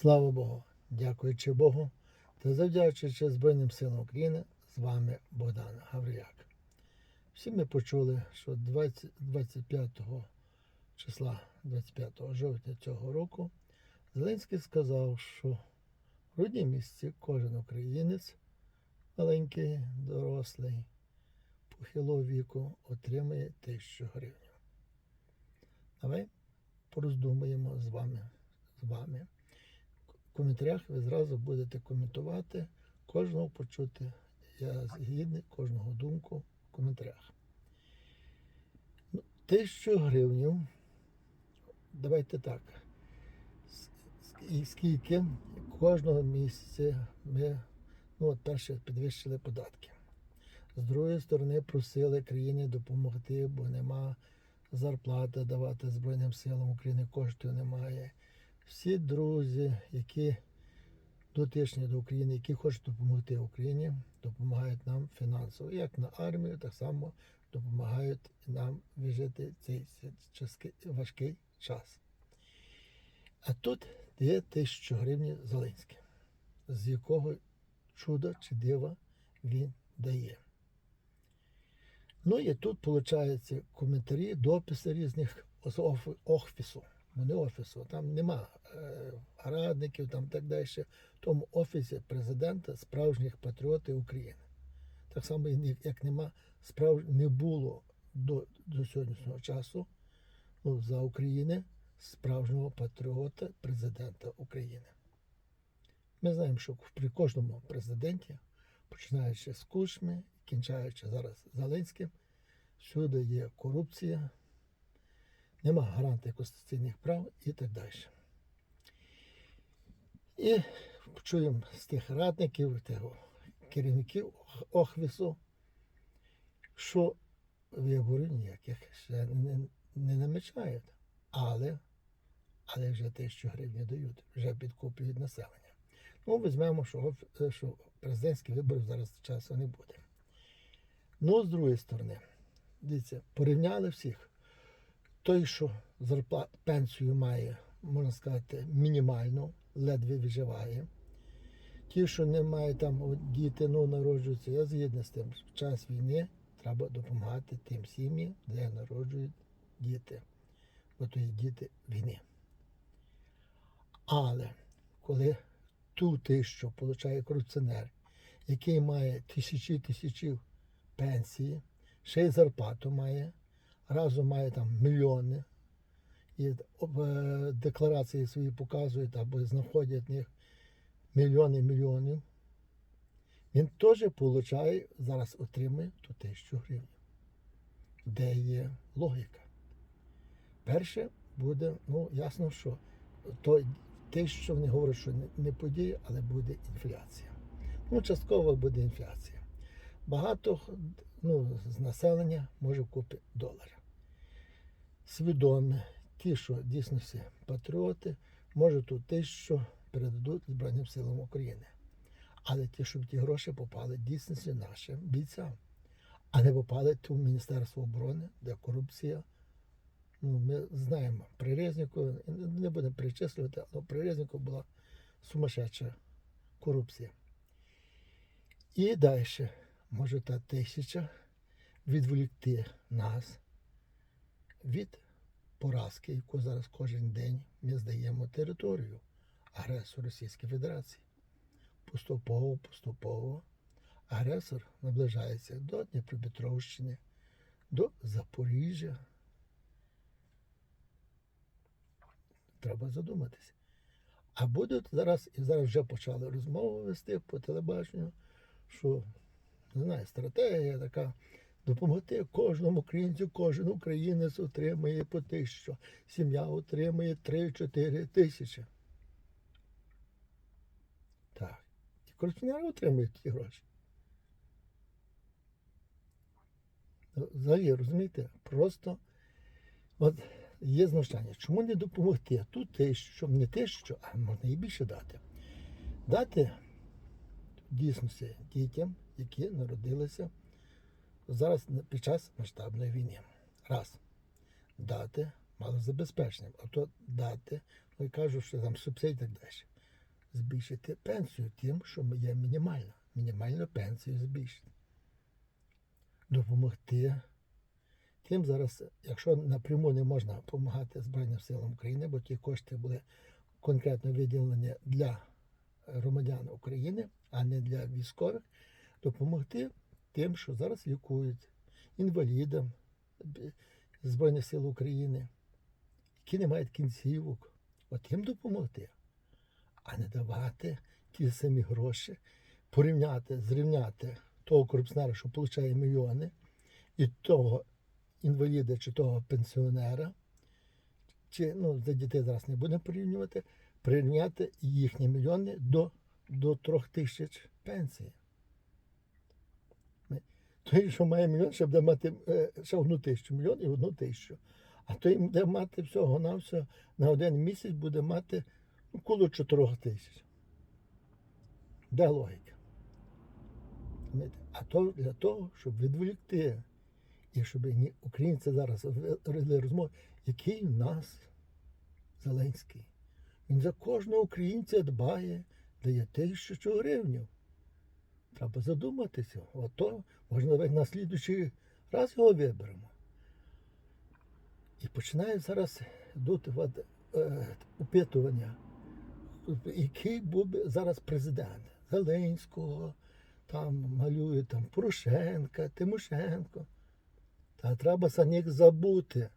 Слава Богу, дякуючи Богу та завдячуючи Збройним силам України, з вами Богдан Гаврияк. Всі ми почули, що 20, 25 числа, 25 жовтня цього року, Зеленський сказав, що в грудні місяці кожен українець, маленький, дорослий, похилого віку, отримає тисячу гривень. Давай пороздумаємо з вами. З вами. Коментарях ви зразу будете коментувати, кожного почути. Я згідний кожного думку в коментарях. Ну, Тисячу гривень. Давайте так. І скільки кожного місяця ми ну, от перше підвищили податки. З другої сторони, просили країні допомогти, бо нема зарплати давати Збройним силам України, коштів немає. Всі друзі, які дотичні до України, які хочуть допомогти Україні, допомагають нам фінансово. Як на армію, так само допомагають нам вижити цей важкий час. А тут є тисячу гривень Зеленський, з якого чуда чи дива він дає. Ну і тут, виходить, коментарі, дописи різних з офісу. Не офісу, там нема е, радників, там так далі. В тому офісі президента справжніх патріотів України. Так само, як нема справ... не було до, до сьогоднішнього часу ну, за України справжнього патріота президента України. Ми знаємо, що при кожному президенті, починаючи з Кучми, кінчаючи зараз Зеленським, всюди є корупція, нема гарантії конституційних прав і так далі. І почуємо з тих радників, тих керівників Охвісу, що виборів ніяких ще не, не намічають, але, але вже тисячу гривень дають, вже підкуплюють населення. Ну, візьмемо, що, що президентських виборів зараз часу не буде. Ну, з другої сторони, дивіться, порівняли всіх. Той, що зарплат, пенсію має, можна сказати, мінімальну, ледве виживає. Ті, що не мають там діти, ну, народжуються, я згідний з тим, в час війни треба допомагати тим сім'ям, де народжують діти. Бо то є діти війни. Але коли ту тисячу отримує корупціонер, який має тисячі тисячів пенсії, ще й зарплату має, разом має там мільйони, і е, декларації свої показують або знаходять в них мільйони мільйонів. Він теж отримує, зараз отримує ту тисячу гривень. Де є логіка? Перше буде, ну, ясно, що то, те, що вони говорять, що не, не подіє, але буде інфляція. Ну, частково буде інфляція. Багато ну, з населення може купити долари. Свідомі, ті, що дійсно всі патріоти, можуть ту тисячу передадуть Збройним силам України. Але ті, щоб ті гроші попали дійсності нашим бійцям, а не попали в Міністерство оборони, де корупція. Ну, ми знаємо, при Резніку, не будемо перечислювати, але при Резніку була сумасшедша корупція. І далі може та тисяча відволікти нас від поразки, яку зараз кожен день ми здаємо територію агресору Російської Федерації. Поступово, поступово агресор наближається до Дніпропетровщини, до Запоріжжя. Треба задуматися. А будуть зараз, і зараз вже почали розмову вести по телебаченню, що не знаю, стратегія така допомогти кожному українцю, кожен українець отримує по тисячу, сім'я отримує 3-4 тисячі. Так. І корупціонери отримують ті гроші. Взагалі, розумієте, просто от є знущання. Чому не допомогти? Тут тисячу, не тисячу, а можна і більше дати. Дати в дійсності дітям, які народилися зараз під час масштабної війни. Раз. Дати малозабезпеченим. А то дати, ну і кажуть, що там субсидії так далі. збільшити пенсію тим, що є мінімальна. Мінімальну пенсію збільшити. Допомогти тим зараз, якщо напряму не можна допомагати Збройним силам України, бо ті кошти були конкретно виділені для громадян України, а не для військових, допомогти тим, що зараз лікують інвалідам Збройних сил України, які не мають кінцівок. От їм допомогти, а не давати ті самі гроші, порівняти, зрівняти того корупціонера, що отримує мільйони, і того інваліда чи того пенсіонера, чи ну, за дітей зараз не будемо порівнювати, порівняти їхні мільйони до, до трьох тисяч пенсії. Той, що має мільйон, ще буде мати е, ще одну тисячу, мільйон і одну тисячу. А той буде мати всього на все на один місяць буде мати ну, коло чотирьох тисяч. Де логіка? А то для того, щоб відволікти і щоб українці зараз вели розмову, який в нас Зеленський. Він за кожного українця дбає, дає тисячу гривнів. Треба задуматися. Ото, навіть на слідуючий раз його виберемо. І починає зараз йдуть е, опитування, який був зараз президент Зеленського, там малюють там Порошенка, Тимошенко. Та треба за них забути,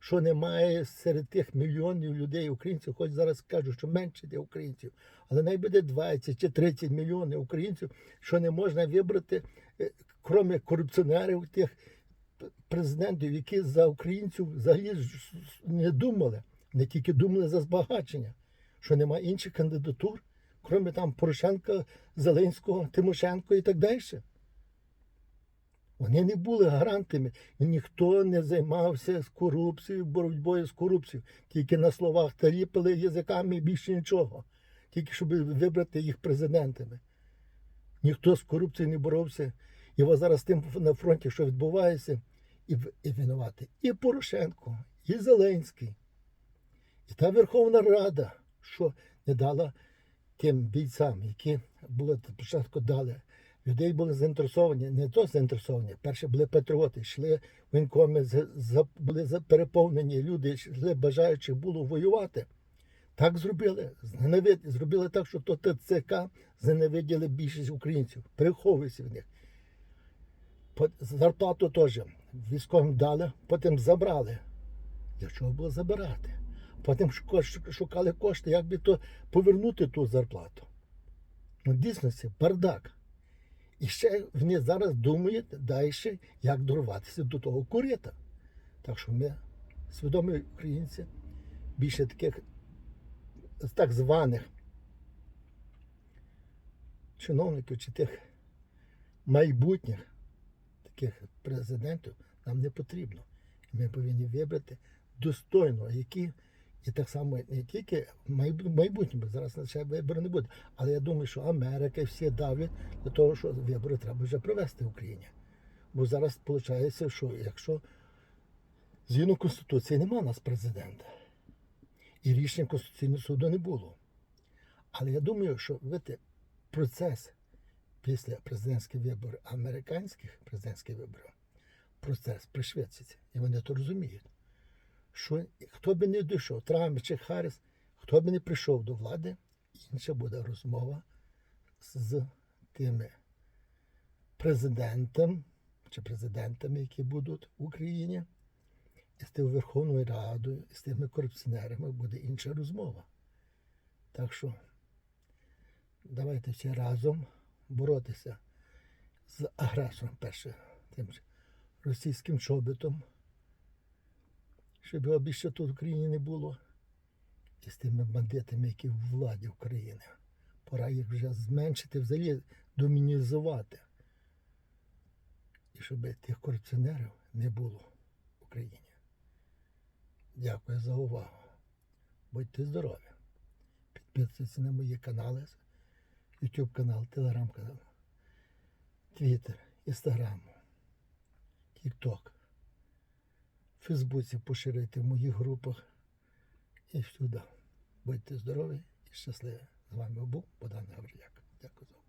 що немає серед тих мільйонів людей, українців, хоч зараз кажуть, що менше де українців, але най буде 20 чи 30 мільйонів українців, що не можна вибрати, е, крім корупціонерів, тих президентів, які за українців взагалі не думали, не тільки думали за збагачення, що немає інших кандидатур, крім там Порошенка, Зеленського, Тимошенко і так далі. Вони не були гарантами. Ніхто не займався з корупцією, боротьбою з корупцією. Тільки на словах таліпали язиками і більше нічого. Тільки щоб вибрати їх президентами. Ніхто з корупцією не боровся. І ось зараз тим на фронті, що відбувається, і, і винувати. І Порошенко, і Зеленський. І та Верховна Рада, що не дала тим бійцям, які були спочатку дали. Людей були заінтересовані, не то заінтересовані. Перші були патріоти, йшли воєнкоми, були переповнені люди, йшли бажаючи було воювати. Так зробили. Зненавид, зробили так, що то ТЦК зненавиділи більшість українців, переховуються в них. Зарплату теж військовим дали, потім забрали. Для чого було забирати? Потім шукали кошти, як би то повернути ту зарплату. Ну, дійсно, це бардак. І ще вони зараз думають далі, як дорватися до того курита. Так що ми, свідомі українці, більше таких так званих чиновників чи тих майбутніх таких президентів нам не потрібно. Ми повинні вибрати достойного, які і так само не тільки в майбутньому, зараз ще вибору не буде. Але я думаю, що Америка і всі давлять для того, що вибори треба вже провести в Україні. Бо зараз виходить, що якщо згідно Конституції немає нас президента, і рішення Конституційного суду не було. Але я думаю, що видите, процес після президентських виборів, американських президентських виборів, процес пришвидшиться. І вони то розуміють що хто би не дійшов, Трамп чи Харріс, хто би не прийшов до влади, інша буде розмова з тими президентом чи президентами, які будуть в Україні, і з тим Верховною Радою, і з тими корупціонерами буде інша розмова. Так що давайте всі разом боротися з агресором перше, тим же російським чобітом щоб його тут в Україні не було. І з тими бандитами, які в владі України. Пора їх вже зменшити, взагалі домінізувати. І щоб тих корупціонерів не було в Україні. Дякую за увагу. Будьте здорові. Підписуйтесь на мої канали, YouTube канал, Телеграм канал, Твіттер, Інстаграм, Тікток. Фейсбуці поширюйте в моїх групах і всюди. Будьте здорові і щасливі! З вами був Богдан Гавриляк. Дякую за увагу.